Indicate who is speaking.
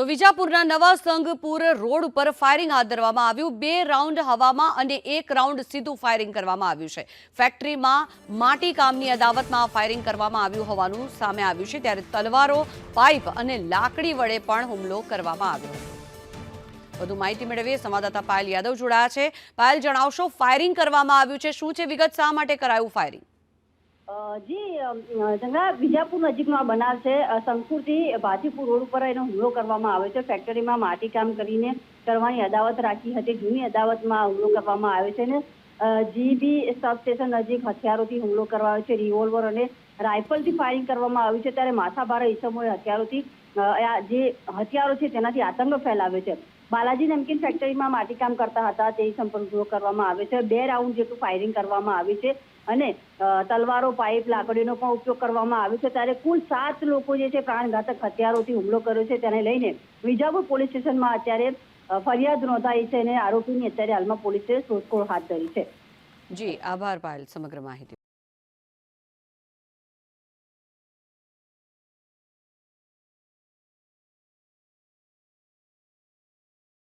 Speaker 1: તો વિજાપુરના નવા સંઘપુર રોડ ઉપર ફાયરિંગ હાથ ધરવામાં આવ્યું. બે રાઉન્ડ હવામાં અને એક રાઉન્ડ સીધું ફાયરિંગ કરવામાં આવ્યું છે. ફેક્ટરીમાં માટી કામની અદાવતમાં ફાયરિંગ કરવામાં આવ્યું હોવાનું સામે આવ્યું છે. ત્યારે તલવારો, પાઇપ અને લાકડી વડે પણ હુમલો કરવામાં આવ્યો વધુ માહિતી મેળવીએ. સંવાદદાતા પાયલ યાદવ જોડાયા છે. પાયલ, જણાવશો, ફાયરિંગ કરવામાં આવ્યું છે. શું છે? વિગત શા માટે કરાયું ફાયરિંગ?
Speaker 2: જી જંગા વિજાપુર નજીકનો બનાવ છે. શંકુરથી ભાજીપુર રોડ ઉપર એનો હુમલો કરવામાં આવ્યો છે. ફેક્ટરીમાં માટીકામ કરીને કરવાની અદાવત રાખી હતી. જૂની અદાવતમાં હુમલો કરવામાં આવ્યો છે ને જીબી સ્ટેશન નજીક હથિયારોથી હુમલો કરવામાં આવ્યો છે. રિવોલ્વર અને રાઇફલથી ફાયરિંગ કરવામાં આવ્યું છે. ત્યારે માથાભારે ઈસમોએ હથિયારોથી જે હથિયારો છે તેનાથી આતંક ફેલાવ્યો છે. બાલાજી નમકીન ફેક્ટરીમાં માટીકામ કરતા હતા. તે સંપર્ક કરવામાં આવ્યો છે. બે રાઉન્ડ જેટલું ફાયરિંગ કરવામાં આવ્યું છે. અને તલવારો, પાઇપ, લાકડીનો પણ ઉપયોગ કરવામાં આવ્યો છે. ત્યારે કુલ સાત લોકો જે છે પ્રાણઘાતક હથિયારોથી હુમલો કર્યો છે. તેને લઈને વિજાપુર પોલીસ સ્ટેશનમાં અત્યારે ફરિયાદ નોંધાઈ છે અને આરોપીની અત્યારે હાલમાં પોલીસે શોધખોળ હાથ ધરી છે.
Speaker 1: જી, આભાર પાયલ. સમગ્ર માહિતી